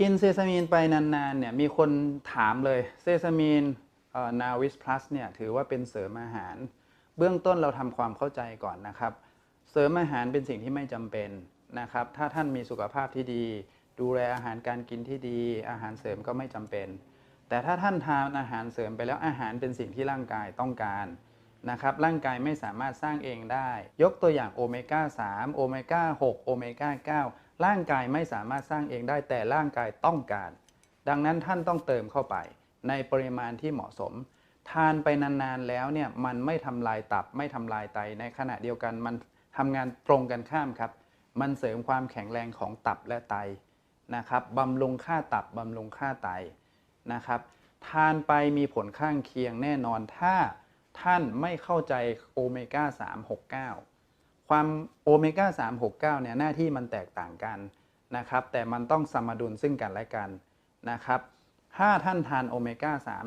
กินเซซามีนไปนานๆเนี่ยมีคนถามเลยเซซามีนนาวิสพลัสเนี่ยถือว่าเป็นเสริมอาหาร เบื้องต้นเราทำความเข้าใจก่อนนะครับ เสริมอาหารเป็นสิ่งที่ไม่จำเป็นนะครับ ถ้าท่านมีสุขภาพที่ดี ดูแลอาหารการกินที่ดี อาหารเสริมก็ไม่จำเป็น แต่ถ้าท่านทานอาหารเสริมไปแล้วอาหารเป็นสิ่งที่ร่างกายต้องการนะครับร่างกายไม่สามารถสร้างเองได้ ยกตัวอย่างโอเมก้า3โอเมก้า6โอเมก้า9 ร่างกายไม่สามารถสร้างเองได้แต่ร่างกายต้องการ ดังนั้นท่านต้องเติมเข้าไป ในปริมาณที่เหมาะสม ทานไปนานๆแล้วเนี่ยมันไม่ทำลายตับไม่ทำลายไตในขณะเดียวกันมันทำงานตรงกันข้ามครับ มันเสริมความแข็งแรงของตับและไตนะครับบำรุงค่าตับบำรุงค่าไตนะครับ ทานไปมีผลข้างเคียงแน่นอนถ้าท่านไม่เข้าใจโอเมก้า369 ความโอเมก้า369เนี่ยหน้าที่มันแตกต่างกันนะครับแต่มันต้องสมดุลซึ่งกันและกันนะครับถ้าท่านทานโอเมก้า3